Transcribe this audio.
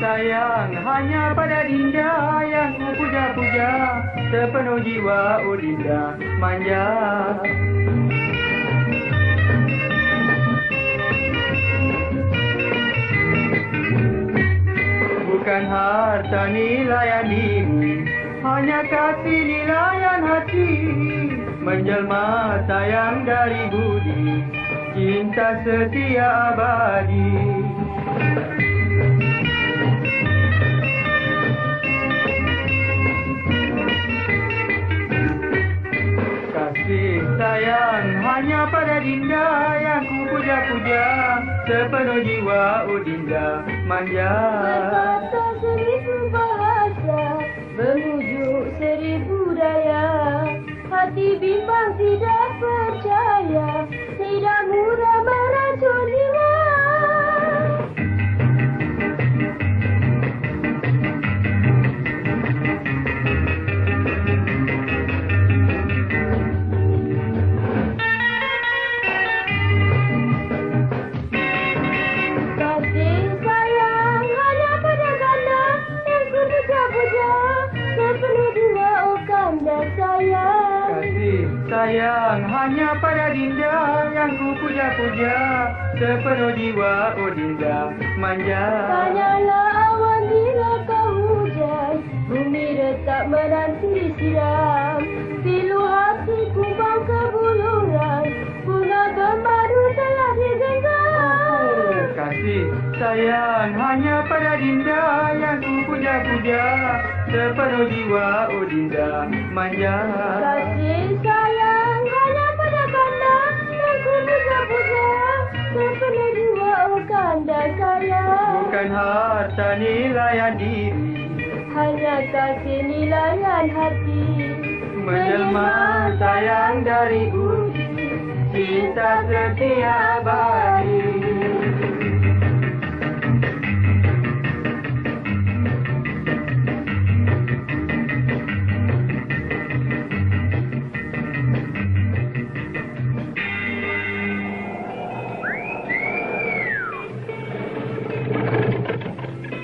Sayang hanya pada Dinda yang ku puja-puja Sepenuh jiwa oh Dinda manja harta nilaian diri Hanya kasih nilaian hati Menjelma sayang dari budi. Cinta setia abadi. Sayang hanya pada Dinda yang ku puja-puja Sepenuh jiwa oh Dinda manja. Bahasa Boom. Sayang hanya pada Dinda yang ku puja-puja. Sepenuh jiwa oh Dinda manja. Tanyalah awan bila kau hujan Bumi retak menanti siram. Pilu hati kubang kebuluran Bunga gembaru telah digenggam. Kasih. Sayang hanya pada Dinda yang ku puja-puja. Sepenuh jiwa oh Dinda manja. Kasih sayang Bukan harta nilaian diri Hanya kasih nilaian hati. Menjelma sayang dari budi Cinta setia abadi